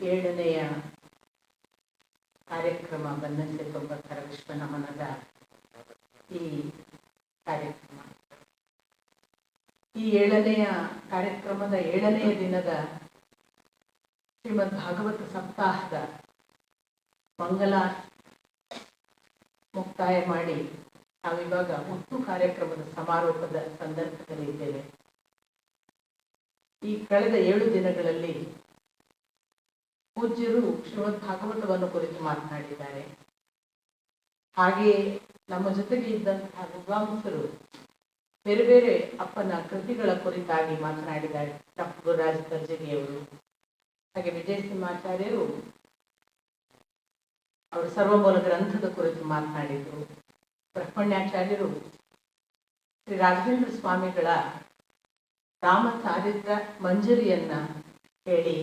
ಏಳನೆಯ ಕಾರ್ಯಕ್ರಮ ಬಂದಂತೆ ತೊಂಬತ್ತರ ವಿಶ್ವ ನಮನದ ಈ ಕಾರ್ಯಕ್ರಮ. ಈ ಏಳನೆಯ ಕಾರ್ಯಕ್ರಮದ ಏಳನೆಯ ದಿನದ ಶ್ರೀಮದ್ ಭಾಗವತ ಸಪ್ತಾಹದ ಮಂಗಲ ಮುಕ್ತಾಯ ಮಾಡಿ ನಾವಿವಾಗ ಒಟ್ಟು ಕಾರ್ಯಕ್ರಮದ ಸಮಾರೋಪದ ಸಂದರ್ಭದಲ್ಲಿ ಇದ್ದೇವೆ. ಈ ಕಳೆದ ಏಳು ದಿನಗಳಲ್ಲಿ ಪೂಜ್ಯರು ಶ್ರೀಮದ್ ಭಾಗವತವನ್ನು ಕುರಿತು ಮಾತನಾಡಿದ್ದಾರೆ. ಹಾಗೆಯೇ ನಮ್ಮ ಜೊತೆಗೆ ಇದ್ದಂತಹ ವಿದ್ವಾಂಸರು ಬೇರೆ ಬೇರೆ ಅಪ್ಪನ ಕೃತಿಗಳ ಕುರಿತಾಗಿ ಮಾತನಾಡಿದ್ದಾರೆ. ಡಾಕ್ಟರ್ ಗುರುರಾಜ್ ಹಾಗೆ ವಿಜಯ ಸಿಂಹಾಚಾರ್ಯರು ಅವರು ಸರ್ವಮೂಲ ಗ್ರಂಥದ ಕುರಿತು ಮಾತನಾಡಿದರು. ಬ್ರಹ್ಮಣ್ಯಾಚಾರ್ಯರು ಶ್ರೀ ರಾಘವೇಂದ್ರ ಸ್ವಾಮಿಗಳ ರಾಮ ಚಾರಿತ್ರ ಮಂಜರಿಯನ್ನ ಹೇಳಿ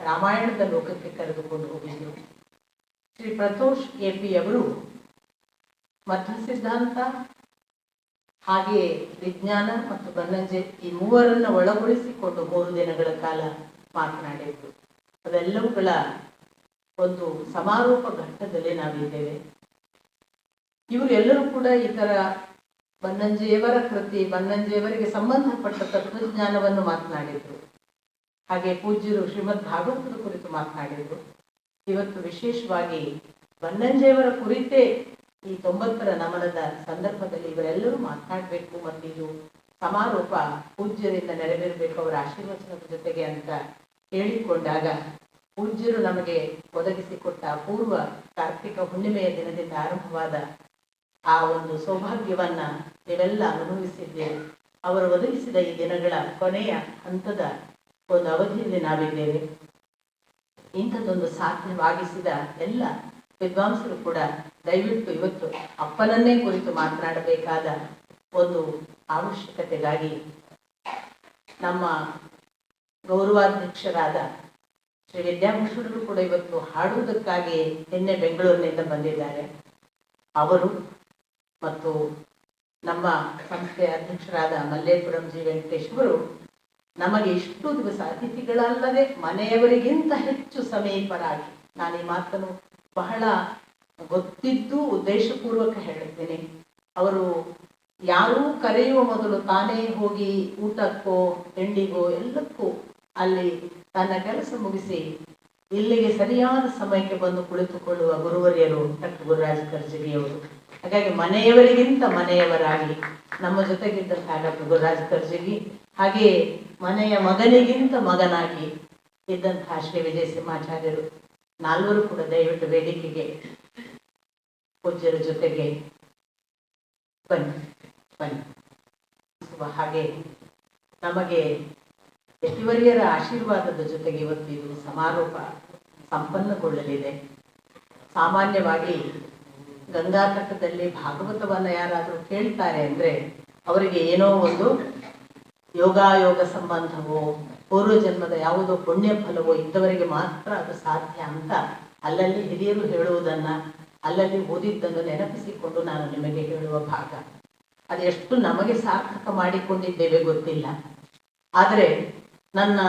ರಾಮಾಯಣದ ಲೋಕಕ್ಕೆ ಕರೆದುಕೊಂಡು ಹೋಗಿದ್ದರು ಶ್ರೀ ಪ್ರತೋಷ್ ಎ ಪಿ ಅವರು ಮಧ್ಯ ಸಿದ್ಧಾಂತ ಹಾಗೆಯೇ ವಿಜ್ಞಾನ ಮತ್ತು ಬನ್ನಂಜೆ ಈ ಮೂವರನ್ನು ಒಳಗೊಳಿಸಿಕೊಂಡು ಮೂರು ದಿನಗಳ ಕಾಲ ಮಾತನಾಡಿದ್ರು ಅವೆಲ್ಲವುಗಳ ಒಂದು ಸಮಾರೋಪ ಘಟ್ಟದಲ್ಲಿ ನಾವಿದ್ದೇವೆ. ಇವರು ಎಲ್ಲರೂ ಕೂಡ ಈ ತರ ಬನ್ನಂಜೆಯವರ ಕೃತಿ ಬನ್ನಂಜೆಯವರಿಗೆ ಸಂಬಂಧಪಟ್ಟ ತತ್ವಜ್ಞಾನವನ್ನು ಮಾತನಾಡಿದ್ರು. ಹಾಗೆ ಪೂಜ್ಯರು ಶ್ರೀಮದ್ ಭಾಗವತದ ಕುರಿತು ಮಾತನಾಡಿದರು. ಇವತ್ತು ವಿಶೇಷವಾಗಿ ಬನ್ನಂಜೆಯವರ ಕುರಿತೇ ಈ ತೊಂಬತ್ತರ ನಮನದ ಸಂದರ್ಭದಲ್ಲಿ ಇವರೆಲ್ಲರೂ ಮಾತನಾಡಬೇಕು ಮತ್ತು ಇದು ಸಮಾರೋಪ ಪೂಜ್ಯರಿಂದ ನೆರವೇರಬೇಕು ಅವರ ಆಶೀರ್ವಚನದ ಜೊತೆಗೆ ಅಂತ ಹೇಳಿಕೊಂಡಾಗ ಪೂಜ್ಯರು ನಮಗೆ ಒದಗಿಸಿಕೊಟ್ಟ ಪೂರ್ವ ಕಾರ್ತಿಕ ಹುಣ್ಣಿಮೆಯ ದಿನದಿಂದ ಆರಂಭವಾದ ಆ ಒಂದು ಸೌಭಾಗ್ಯವನ್ನ ನೀವೆಲ್ಲ ಅನುಭವಿಸಿದ್ದೇವೆ ಅವರು ಒದಗಿಸಿದ ಈ ದಿನಗಳ ಕೊನೆಯ ಹಂತದ ಒಂದು ಅವಧಿಯಲ್ಲಿ ನಾವಿದ್ದೇವೆ. ಇಂಥದ್ದೊಂದು ಸಾಧ್ಯವಾಗಿಸಿದ ಎಲ್ಲ ವಿದ್ವಾಂಸರು ಕೂಡ ದಯವಿಟ್ಟು ಇವತ್ತು ಅಪ್ಪನನ್ನೇ ಕುರಿತು ಮಾತನಾಡಬೇಕಾದ ಒಂದು ಅವಶ್ಯಕತೆಗಾಗಿ ನಮ್ಮ ಗೌರವಾಧ್ಯಕ್ಷರಾದ ಶ್ರೀ ವಿದ್ಯಾಭೂಷಣರು ಕೂಡ ಇವತ್ತು ಹಾಡುವುದಕ್ಕಾಗಿ ನಿನ್ನೆ ಬೆಂಗಳೂರಿನಿಂದ ಬಂದಿದ್ದಾರೆ. ಅವರು ಮತ್ತು ನಮ್ಮ ಸಂಸ್ಥೆಯ ಅಧ್ಯಕ್ಷರಾದ ಮಲ್ಲೇಪುರಂ ಜಿ ವೆಂಕಟೇಶ್ ಅವರು ನಮಗೆ ಎಷ್ಟು ದಿವಸ ಅತಿಥಿಗಳಲ್ಲದೆ ಮನೆಯವರಿಗಿಂತ ಹೆಚ್ಚು ಸಮೀಪರಾಗಿ ನಾನು ಈ ಮಾತನ್ನು ಬಹಳ ಗೊತ್ತಿದ್ದು ಉದ್ದೇಶಪೂರ್ವಕ ಹೇಳುತ್ತೇನೆ. ಅವರು ಯಾರೂ ಕರೆಯುವ ಮೊದಲು ತಾನೇ ಹೋಗಿ ಊಟಕ್ಕೋ, ತಿಂಡಿಗೋ, ಎಲ್ಲಕ್ಕೂ ಅಲ್ಲಿ ತನ್ನ ಕೆಲಸ ಮುಗಿಸಿ ಇಲ್ಲಿಗೆ ಸರಿಯಾದ ಸಮಯಕ್ಕೆ ಬಂದು ಕುಳಿತುಕೊಳ್ಳುವ ಗುರುವರಿಯರು ಡಾಕ್ಟರ್ ಗುರುರಾಜ ಕರ್ಜಗಿಯವರು ಹಾಗಾಗಿ ಮನೆಯವರಿಗಿಂತ ಮನೆಯವರಾಗಿ ನಮ್ಮ ಜೊತೆಗಿದ್ದಂತಹ ಡಾಕ್ಟರ್ ಗುರುರಾಜ್ ಕರ್ಜಗಿ ಹಾಗೆಯೇ ಮನೆಯ ಮಗನಿಗಿಂತ ಮಗನಾಗಿ ಇದ್ದಂತಹ ಶ್ರೀ ವಿಜಯ ಸಿಂಹಾಚಾರ್ಯರು ನಾಲ್ವರು ಕೂಡ ದಯವಿಟ್ಟು ವೇದಿಕೆಗೆ ಪೂಜ್ಯರ ಜೊತೆಗೆ ಬನ್ನಿ ಬನ್ನಿ. ಹಾಗೆ ನಮಗೆ ಯಶ್ವರಿಯರ ಆಶೀರ್ವಾದದ ಜೊತೆಗೆ ಇವತ್ತು ಇದು ಸಮಾರೋಪ ಸಂಪನ್ನಗೊಳ್ಳಲಿದೆ. ಸಾಮಾನ್ಯವಾಗಿ ಗಂಗಾ ತಟದಲ್ಲಿ ಭಾಗವತವನ್ನ ಯಾರಾದರೂ ಕೇಳ್ತಾರೆ ಅಂದ್ರೆ ಅವರಿಗೆ ಏನೋ ಒಂದು ಯೋಗಾಯೋಗ ಸಂಬಂಧವೋ ಪೂರ್ವ ಜನ್ಮದ ಯಾವುದೋ ಪುಣ್ಯ ಫಲವೋ ಇದ್ದವರಿಗೆ ಮಾತ್ರ ಅದು ಸಾಧ್ಯ ಅಂತ ಅಲ್ಲಲ್ಲಿ ಹಿರಿಯರು ಹೇಳುವುದನ್ನ ಅಲ್ಲಲ್ಲಿ ಓದಿದ್ದನ್ನು ನೆನಪಿಸಿಕೊಂಡು ನಾನು ನಿಮಗೆ ಹೇಳುವ ಭಾಗ. ಅದೆಷ್ಟು ನಮಗೆ ಸಾರ್ಥಕ ಮಾಡಿಕೊಂಡಿದ್ದೇವೆ ಗೊತ್ತಿಲ್ಲ. ಆದರೆ ನನ್ನ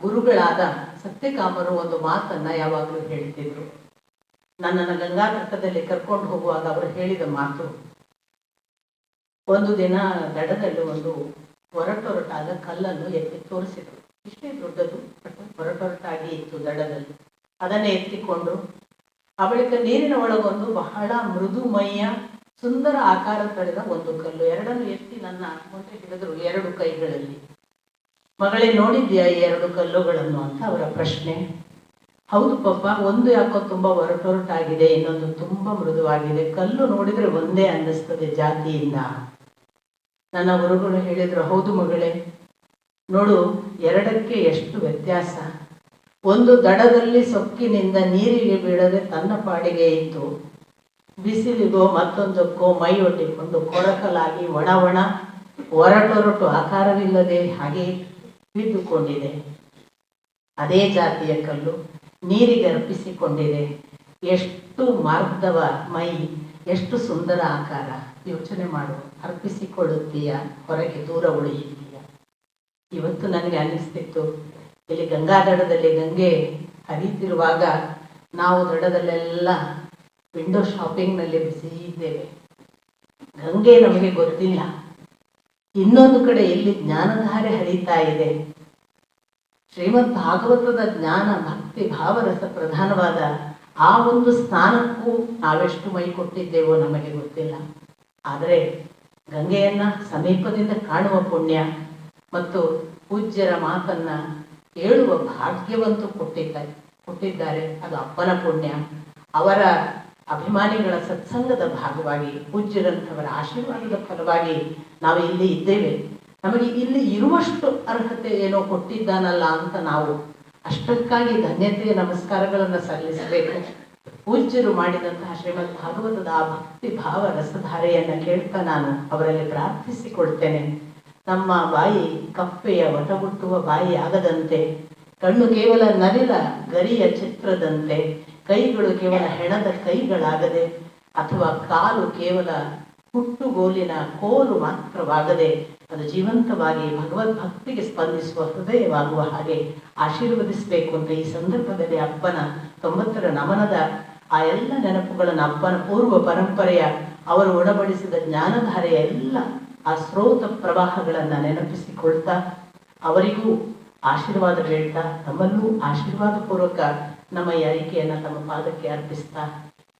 ಗುರುಗಳಾದ ಸತ್ಯಕಾಮರು ಒಂದು ಮಾತನ್ನ ಯಾವಾಗಲೂ ಹೇಳ್ತಿದ್ರು. ನನ್ನನ್ನು ಗಂಗಾ ಕರ್ಕೊಂಡು ಹೋಗುವಾಗ ಅವರು ಹೇಳಿದ ಮಾತು, ಒಂದು ದಿನ ದಡದಲ್ಲಿ ಒಂದು ಒರಟೊರಟಾದ ಕಲ್ಲನ್ನು ಎತ್ತಿ ತೋರಿಸಿದರು. ಇಷ್ಟೇ ದೊಡ್ಡದು ಹೊರಟೊರಟಾಗಿ ಇತ್ತು ದಡದಲ್ಲಿ. ಅದನ್ನೇ ಎತ್ತಿಕೊಂಡು ಆ ಬಳಿಕ ನೀರಿನ ಒಳಗೊಂದು ಬಹಳ ಮೃದುಮಯ್ಯ ಸುಂದರ ಆಕಾರ ತಳೆದ ಒಂದು ಕಲ್ಲು. ಎರಡನ್ನು ಎತ್ತಿ ನನ್ನ ಮುಂದೆ ಹಿಡಿದ್ರು ಎರಡು ಕೈಗಳಲ್ಲಿ. ಮಗಳೇ ನೋಡಿದ್ಯಾ ಈ ಎರಡು ಕಲ್ಲುಗಳನ್ನು ಅಂತ ಅವರ ಪ್ರಶ್ನೆ. ಹೌದು ಪಪ್ಪ, ಒಂದು ಯಾಕೋ ತುಂಬಾ ಹೊರಟೊರಟಾಗಿದೆ, ಇನ್ನೊಂದು ತುಂಬಾ ಮೃದುವಾಗಿದೆ. ಕಲ್ಲು ನೋಡಿದ್ರೆ ಒಂದೇ ಅನ್ನಿಸ್ತದೆ ಜಾತಿಯಿಂದ. ನನ್ನ ಗುರುಗಳು ಹೇಳಿದ್ರು, ಹೌದು ಮಗಳೇ, ನೋಡು, ಎರಡಕ್ಕೆ ಎಷ್ಟು ವ್ಯತ್ಯಾಸ? ಒಂದು ದಡದಲ್ಲಿ ಸೊಕ್ಕಿನಿಂದ ನೀರಿಗೆ ಬೀಳದೆ ತನ್ನ ಪಾಡಿಗೆ ಇತ್ತು ಬಿಸಿಲಿಗೋ ಮತ್ತೊಂದಕ್ಕೋ ಮೈ ಒಡ್ಡಿಕೊಂಡು ಕೊರಕಲಾಗಿ ಒಣ ಒಣ ಒರಟೊರಟು ಆಕಾರವಿಲ್ಲದೆ ಹಾಗೆ ಬಿದ್ದುಕೊಂಡಿದೆ ಅದೇ ಜಾತಿಯ ಕಲ್ಲು ನೀರಿಗೆ ಅರ್ಪಿಸಿಕೊಂಡಿದೆ. ಎಷ್ಟು ಮಾರ್ಧವ ಮೈ ಎಷ್ಟು ಸುಂದರ ಆಕಾರ. ಯೋಚನೆ ಮಾಡು. ಅರ್ಪಿಸಿಕೊಳ್ಳುತ್ತೀಯ ಹೊರಗೆ ದೂರ ಉಳಿಯುತ್ತೀಯ. ಇವತ್ತು ನನಗೆ ಅನ್ನಿಸ್ತಿತ್ತು ಇಲ್ಲಿ ಗಂಗಾದಡದಲ್ಲಿ ಗಂಗೆ ಹರಿಯುತ್ತಿರುವಾಗ ನಾವು ದಡದಲ್ಲೆಲ್ಲ ವಿಂಡೋ ಶಾಪಿಂಗ್ನಲ್ಲಿ ಬಿಸಿ ಇದ್ದೇವೆ. ಗಂಗೆ ನಮಗೆ ಗೊತ್ತಿಲ್ಲ. ಇನ್ನೊಂದು ಕಡೆ ಎಲ್ಲಿ ಜ್ಞಾನಧಾರೆ ಹರಿತಾ ಇದೆ. ಶ್ರೀಮದ್ ಭಾಗವತದ ಜ್ಞಾನ, ಭಕ್ತಿ, ಭಾವರಸ ಪ್ರಧಾನವಾದ ಆ ಒಂದು ಸ್ಥಾನಕ್ಕೂ ನಾವೆಷ್ಟು ಮೈ ಕೊಟ್ಟಿದ್ದೇವೋ ನಮಗೆ ಗೊತ್ತಿಲ್ಲ. ಆದರೆ ಗಂಗೆಯನ್ನ ಸಮೀಪದಿಂದ ಕಾಣುವ ಪುಣ್ಯ ಮತ್ತು ಪೂಜ್ಯರ ಮಾತನ್ನ ಕೇಳುವ ಭಾಗ್ಯವಂತೂ ಕೊಟ್ಟಿದ್ದಾರೆ ಕೊಟ್ಟಿದ್ದಾರೆ. ಅದು ಅಪ್ಪನ ಪುಣ್ಯ. ಅವರ ಅಭಿಮಾನಿಗಳ ಸತ್ಸಂಗದ ಭಾಗವಾಗಿ, ಪೂಜ್ಯರಂಥವರ ಆಶೀರ್ವಾದದ ಫಲವಾಗಿ ನಾವು ಇಲ್ಲಿ ಇದ್ದೇವೆ. ನಮಗೆ ಇಲ್ಲಿ ಇರುವಷ್ಟು ಅರ್ಹತೆ ಏನೋ ಕೊಟ್ಟಿದ್ದಾನಲ್ಲ ಅಂತ ನಾವು ಅಷ್ಟಕ್ಕಾಗಿ ಧನ್ಯತೆಯ ನಮಸ್ಕಾರಗಳನ್ನು ಸಲ್ಲಿಸಬೇಕು. ಪೂಜ್ಯರು ಮಾಡಿದಂತಹ ಶ್ರೀಮದ್ ಭಾಗವತದ ಆ ಭಕ್ತಿ ಭಾವ ರಸಧಾರೆಯನ್ನ ಕೇಳ್ತಾ ನಾನು ಅವರಲ್ಲಿ ಪ್ರಾರ್ಥಿಸಿಕೊಳ್ತೇನೆ. ನಮ್ಮ ಬಾಯಿ ಕಪ್ಪೆಯ ಒಟಗುಟ್ಟುವ ಬಾಯಿ ಆಗದಂತೆ, ಕಣ್ಣು ಕೇವಲ ನರಿಲ ಗರಿಯ ಚಿತ್ರದಂತೆ, ಕೈಗಳು ಕೇವಲ ಹೆಣದ ಕೈಗಳಾಗದೆ, ಅಥವಾ ಕಾಲು ಕೇವಲ ಹುಟ್ಟುಗೋಲಿನ ಕೋಲು ಮಾತ್ರವಾಗದೆ ಅದು ಜೀವಂತವಾಗಿ ಭಗವದ್ಭಕ್ತಿಗೆ ಸ್ಪಂದಿಸುವ ಹೃದಯವಾಗುವ ಹಾಗೆ ಆಶೀರ್ವದಿಸಬೇಕು ಅಂತ ಈ ಸಂದರ್ಭದಲ್ಲಿ ಅಪ್ಪನ ತೊಂಬತ್ತರ ನಮನದ ಆ ಎಲ್ಲ ನೆನಪುಗಳನ್ನು ಅಪ್ಪನ ಪೂರ್ವ ಪರಂಪರೆಯ ಅವರು ಉಣಬಡಿಸಿದ ಜ್ಞಾನಧಾರೆಯ ಎಲ್ಲ ಆ ಸ್ರೋತ ಪ್ರವಾಹಗಳನ್ನು ನೆನಪಿಸಿಕೊಳ್ತಾ ಅವರಿಗೂ ಆಶೀರ್ವಾದ ಹೇಳ್ತಾ ತಮ್ಮಲ್ಲೂ ಆಶೀರ್ವಾದ ಪೂರ್ವಕ ನಮ್ಮ ಈ ಅರಿಕೆಯನ್ನು ತಮ್ಮ ಪಾದಕ್ಕೆ ಅರ್ಪಿಸ್ತಾ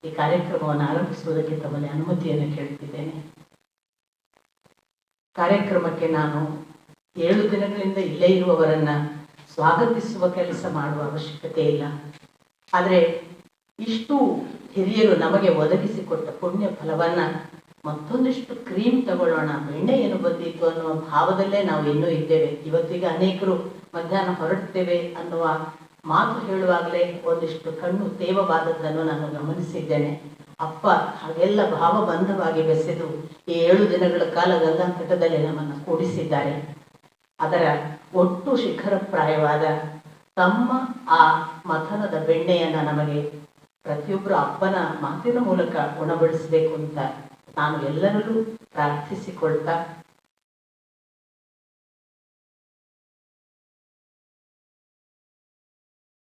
ಈ ಕಾರ್ಯಕ್ರಮವನ್ನು ಆರಂಭಿಸುವುದಕ್ಕೆ ತಮ್ಮಲ್ಲಿ ಅನುಮತಿಯನ್ನು ಕೇಳ್ತಿದ್ದೇನೆ. ಕಾರ್ಯಕ್ರಮಕ್ಕೆ ನಾನು ಏಳು ದಿನಗಳಿಂದ ಇಲ್ಲೇ ಇರುವವರನ್ನ ಸ್ವಾಗತಿಸುವ ಕೆಲಸ ಮಾಡುವ ಅವಶ್ಯಕತೆ ಇಲ್ಲ. ಆದರೆ ಇಷ್ಟು ಹಿರಿಯರು ನಮಗೆ ಒದಗಿಸಿಕೊಟ್ಟ ಪುಣ್ಯ ಫಲವನ್ನ ಮತ್ತೊಂದಿಷ್ಟು ಕ್ರೀಮ್ ತಗೊಳ್ಳೋಣ ಬೆಣ್ಣೆ ಏನು ಬಂದಿತ್ತು ಅನ್ನುವ ಭಾವದಲ್ಲೇ ನಾವು ಇನ್ನೂ ಇದ್ದೇವೆ. ಇವತ್ತಿಗೆ ಅನೇಕರು ಮಧ್ಯಾಹ್ನ ಹೊರಡ್ತೇವೆ ಅನ್ನುವ ಮಾತು ಹೇಳುವಾಗಲೇ ಒಂದಿಷ್ಟು ಕಣ್ಣು ತೇವವಾದದ್ದನ್ನು ನಾನು ಗಮನಿಸಿದ್ದೇನೆ. ಅಪ್ಪ, ಹಾಗೆಲ್ಲ ಭಾವಬಂಧವಾಗಿ ಬೆಸೆದು ಈ ಏಳು ದಿನಗಳ ಕಾಲ ಗಂಗಾತಟದಲ್ಲಿ ನಮ್ಮನ್ನು ಕೂಡಿಸಿದ್ದಾರೆ. ಅದರ ಒಟ್ಟು ಶಿಖರಪ್ರಾಯವಾದ ತಮ್ಮ ಆ ಮಥನದ ಬೆಣ್ಣೆಯನ್ನ ನಮಗೆ ಪ್ರತಿಯೊಬ್ಬರು ಅಪ್ಪನ ಮಾತಿನ ಮೂಲಕ ಉಣಬಡಿಸಬೇಕು ಅಂತ ನಾನು ಎಲ್ಲರಲ್ಲೂ ಪ್ರಾರ್ಥಿಸಿಕೊಳ್ತಾ